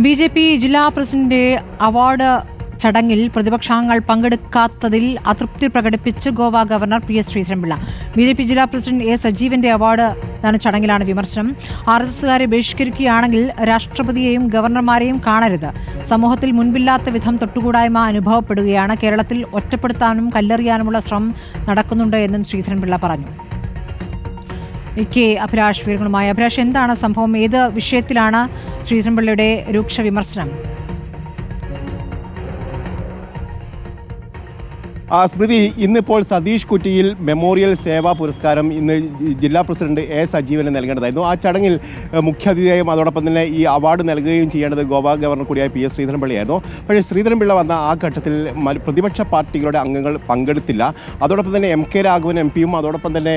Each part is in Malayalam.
ബി ജെ പി ജില്ലാ പ്രസിഡന്റ് അവാർഡ് ചടങ്ങിൽ പ്രതിപക്ഷാംഗങ്ങൾ പങ്കെടുക്കാത്തതിൽ അതൃപ്തി പ്രകടിപ്പിച്ച് Goa governor P S Sreedharan Pillai. B J P ജില്ലാ പ്രസിഡന്റ് എ സജീവന്റെ അവാർഡ് ദാന ചടങ്ങിലാണ് വിമർശനം. ആർ എസ് എസുകാരെ ബഹിഷ്കരിക്കുകയാണെങ്കിൽ രാഷ്ട്രപതിയെയും ഗവർണർമാരെയും കാണരുത്. സമൂഹത്തിൽ മുൻപില്ലാത്ത വിധം തൊട്ടുകൂടായ്മ അനുഭവപ്പെടുകയാണ്. കേരളത്തിൽ ഒറ്റപ്പെടുത്താനും കല്ലെറിയാനുമുള്ള ശ്രമം നടക്കുന്നുണ്ട് എന്നും ശ്രീധരൻപിള്ള പറഞ്ഞു. അഭിലാഷ് വിവരങ്ങളുമായി. അഭിലാഷ് എന്താണ് സംഭവം? ഏത് വിഷയത്തിലാണ് ശ്രീധരൻപിള്ളയുടെ രൂക്ഷ വിമർശനം. സ്മൃതി ഇന്നിപ്പോൾ സതീഷ് കുറ്റിയിൽ മെമ്മോറിയൽ സേവാ പുരസ്കാരം ഇന്ന് ജില്ലാ പ്രസിഡന്റ് എ സജീവന് നൽകേണ്ടതായിരുന്നു. ആ ചടങ്ങിൽ മുഖ്യാതിഥിയായും അതോടൊപ്പം തന്നെ ഈ അവാർഡ് നൽകുകയും ചെയ്യേണ്ടത് ഗോവ ഗവർണർ കൂടിയായ പി എസ് ശ്രീധരൻപിള്ളയായിരുന്നു. പക്ഷേ ശ്രീധരൻപിള്ള വന്ന ആ ഘട്ടത്തിൽ പ്രതിപക്ഷ പാർട്ടികളുടെ അംഗങ്ങൾ പങ്കെടുത്തില്ല. അതോടൊപ്പം തന്നെ എം കെ രാഘവൻ എം പിയും അതോടൊപ്പം തന്നെ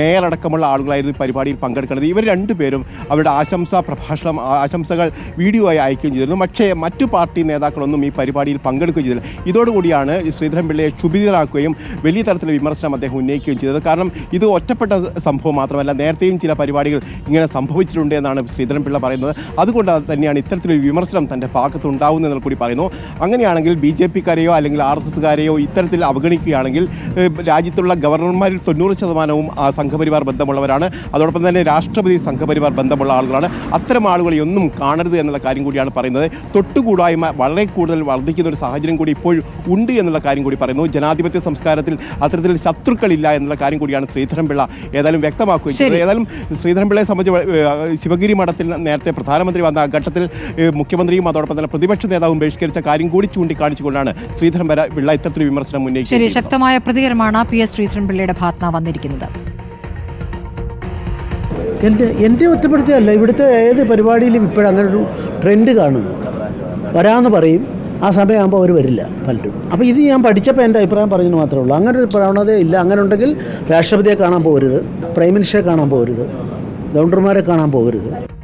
മേയർ അടക്കമുള്ള ആളുകളായിരുന്നു പരിപാടിയിൽ പങ്കെടുക്കുന്നത്. ഇവർ രണ്ടുപേരും അവരുടെ ആശംസാ പ്രഭാഷണം ആശംസകൾ വീഡിയോ ആയി അയക്കുകയും ചെയ്തിരുന്നു. പക്ഷേ മറ്റു പാർട്ടി നേതാക്കളൊന്നും ഈ പരിപാടിയിൽ പങ്കെടുക്കുകയും ചെയ്തില്ല. ഇതോടുകൂടിയാണ് ഈ ശ്രീധരൻപിള്ളയെ ക്ഷുഭിതരാക്കുകയും വലിയ തരത്തിലുള്ള വിമർശനം അദ്ദേഹം ഉന്നയിക്കുകയും ചെയ്തത്. കാരണം ഇത് ഒറ്റപ്പെട്ട സംഭവം മാത്രമല്ല നേരത്തെയും ചില പരിപാടികൾ ഇങ്ങനെ സംഭവിച്ചിട്ടുണ്ട് എന്നാണ് ശ്രീധരൻപിള്ള പറയുന്നത്. അതുകൊണ്ട് തന്നെയാണ് ഇത്തരത്തിലൊരു വിമർശനം തന്റെ ഭാഗത്ത് ഉണ്ടാവുന്നതെന്ന് കൂടി പറയുന്നു. അങ്ങനെയാണെങ്കിൽ ബി ജെ പിക്കാരെയോ അല്ലെങ്കിൽ ആർ എസ് എസ്സുകാരെയോ ഇത്തരത്തിൽ അവഗണിക്കുകയാണെങ്കിൽ രാജ്യത്തുള്ള ഗവർണർമാരിൽ തൊണ്ണൂറ് ശതമാനവും ആ സംഘപരിവാർ ബന്ധമുള്ളവരാണ്. അതോടൊപ്പം തന്നെ രാഷ്ട്രപതി സംഘപരിവാർ ബന്ധമുള്ള ആളുകളാണ്. അത്തരം ആളുകളെ ഒന്നും കാണരുത് എന്നുള്ള കാര്യം കൂടിയാണ് പറയുന്നത്. തൊട്ടുകൂടായ്മ വളരെ കൂടുതൽ വർദ്ധിക്കുന്ന ഒരു സാഹചര്യം കൂടി ഇപ്പോഴും ഉണ്ട് എന്നുള്ള കാര്യം കൂടി പറയുന്നു. ജനാധിപത്യ സംസ്കാരത്തിൽ അത്തരത്തിൽ ശത്രുക്കളില്ല എന്നുള്ള കാര്യം കൂടിയാണ് ശ്രീധരൻപിള്ള ഏതായാലും വ്യക്തമാക്കുകയും. ഏതായാലും ശ്രീധരൻപിള്ളയെ സംബന്ധിച്ച് ശിവഗിരി മഠത്തിൽ നേരത്തെ പ്രധാനമന്ത്രി വന്ന ഘട്ടത്തിൽ മുഖ്യമന്ത്രിയും അതോടൊപ്പം തന്നെ പ്രതിപക്ഷ നേതാവും ബഹിഷ്കരിച്ച കാര്യം കൂടി ചൂണ്ടിക്കാണിച്ചുകൊണ്ടാണ് ശ്രീധരൻപിള്ള ഇത്തരത്തിൽ വിമർശനം ശരി. ഉന്നയിച്ചത് ശക്തമായ പ്രതികരണമാണ് പി എസ് ശ്രീധരൻപിള്ളയുടെ ഭാഗത്ത് വന്നിരിക്കുന്നത്. എന്റെ എന്റെ ഒറ്റപ്പെടുത്തിയല്ല ഇവിടുത്തെ ഏത് പരിപാടിയിലും ഇപ്പോഴങ്ങനൊരു ട്രെൻഡ് കാണുന്നു. വരാമെന്ന് പറയും. ആ സമയമാകുമ്പോൾ അവർ വരില്ല പലരും. അപ്പോൾ ഇത് ഞാൻ പഠിച്ചപ്പോൾ എന്റെ അഭിപ്രായം പറഞ്ഞെന്ന് മാത്രമേ ഉള്ളൂ. അങ്ങനെ ഒരു പ്രവണത ഇല്ല. അങ്ങനെ ഉണ്ടെങ്കിൽ രാഷ്ട്രപതിയെ കാണാൻ പോകരുത് പ്രൈം മിനിസ്റ്ററെ കാണാൻ പോകരുത് ഗവർണർമാരെ കാണാൻ പോകരുത്.